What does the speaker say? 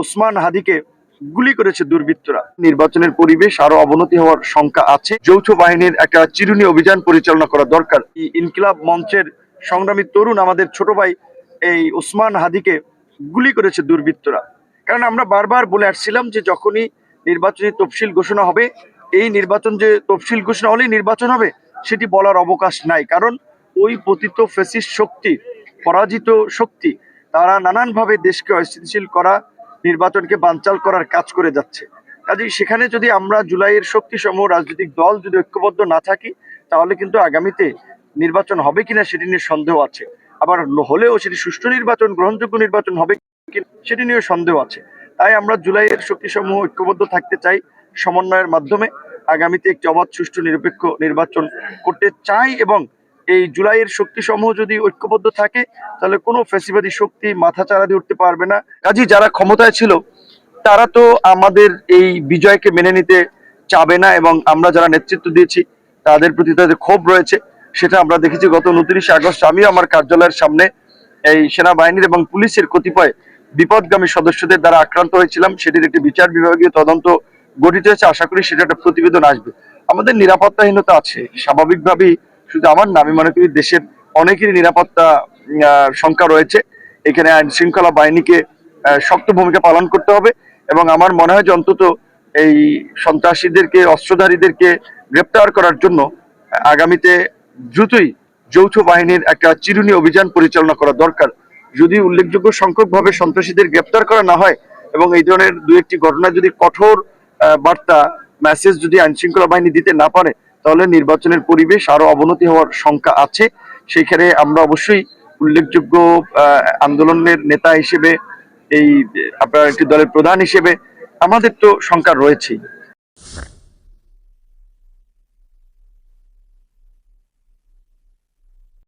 ওসমান হাদিকে গুলি করেছে দুর্বৃত্তরা। নির্বাচনের পরিবেশ আরও অবনতি হওয়ার শঙ্কা আছে। যৌথ বাহিনীর একটা চিরুনি অভিযান পরিচালনা করা দরকার। ইনকিলাব মঞ্চের সংগ্রামী তরুণ আমাদের ছোট ভাই এই ওসমান হাদিকে গুলি করেছে দুর্বৃত্তরা। কারণ আমরা বারবার বলে আসছিলাম যে যখনই নির্বাচনী তফসিল ঘোষণা হবে, এই নির্বাচন যে তফসিল ঘোষণা হলেই নির্বাচন হবে, সেটি বলার অবকাশ নাই। কারণ ওই পতিত ফেসিস শক্তি, পরাজিত শক্তি, তারা নানানভাবে দেশকে অস্থিতিশীল করা নির্বাচনকে বানচাল করার কাজ করে যাচ্ছে। কাজেই সেখানে যদি আমরা জুলাইয়ের শক্তি সমূহ রাজনৈতিক দল যদি ঐক্যবদ্ধ না থাকি, তাহলে কিন্তু আগামীতে নির্বাচন হবে কিনা সেটি নিয়ে সন্দেহ আছে। আবার হলেও সেটি সুষ্ঠু নির্বাচন, গ্রহণযোগ্য নির্বাচন হবে সেটি নিয়ে সন্দেহ আছে। তাই আমরা জুলাইয়ের শক্তি সমূহ ঐক্যবদ্ধ থাকতে চাই সমন্বয়ের মাধ্যমে। আগামীতে একটি অবাধ, সুষ্ঠু, নিরপেক্ষ নির্বাচন করতে চাই এবং এই জুলাইয়ের শক্তি সমূহ যদি ঐক্যবদ্ধ থাকে, তাহলে কোনো ফেসিবাদী শক্তি মাথা চারা দিয়ে উঠতে পারবে না। কাজী, যারা ক্ষমতায় ছিল, তারা তো আমাদের এই বিজয়কে মেনে নিতে চাবে না এবং আমরা যারা নেতৃত্ব দিয়েছি, তাদের প্রতি তাদের ক্ষোভ রয়েছে। সেটা আমরা দেখেছি গত উনত্রিশে আগস্ট। আমিও আমার কার্যালয়ের সামনে এই সেনাবাহিনীর এবং পুলিশের কতিপয় বিপদগামী সদস্যদের দ্বারা আক্রান্ত হয়েছিলাম। সেটির একটি বিচার বিভাগীয় তদন্ত গঠিত হয়েছে। আশা করি সেটা একটা প্রতিবেদন আসবে। আমাদের নিরাপত্তাহীনতা আছে। স্বাভাবিকভাবেই শুধু আমার না, আমি মনে করি দেশের অনেকেরই নিরাপত্তা শঙ্কা রয়েছে। এখানে আইন শৃঙ্খলা বাহিনীকে শক্ত ভূমিকা পালন করতে হবে এবং আমার মনে হয় যে অন্তত এই সন্ত্রাসীদেরকে, অস্ত্রধারীদেরকে গ্রেপ্তার করার জন্য আগামীতে দ্রুতই যৌথ বাহিনীর একটা চিরুনি অভিযান পরিচালনা করা দরকার। যদি উল্লেখযোগ্য সংখ্যকভাবে সন্ত্রাসীদের গ্রেপ্তার করা না হয় এবং এই ধরনের দু একটি ঘটনা যদি কঠোর বার্তা মেসেজ যদি আইন শৃঙ্খলা বাহিনী দিতে না পারে তাহলে নির্বাচনের পরিবেশ আরও অবনতি হওয়ার শঙ্কা আছে। সেখানে আমরা অবশ্যই উল্লেখযোগ্য আন্দোলনের নেতা হিসেবে, এই, আপনার একটি দলের প্রধান হিসেবে আমাদের তো শঙ্কা রয়েছেই।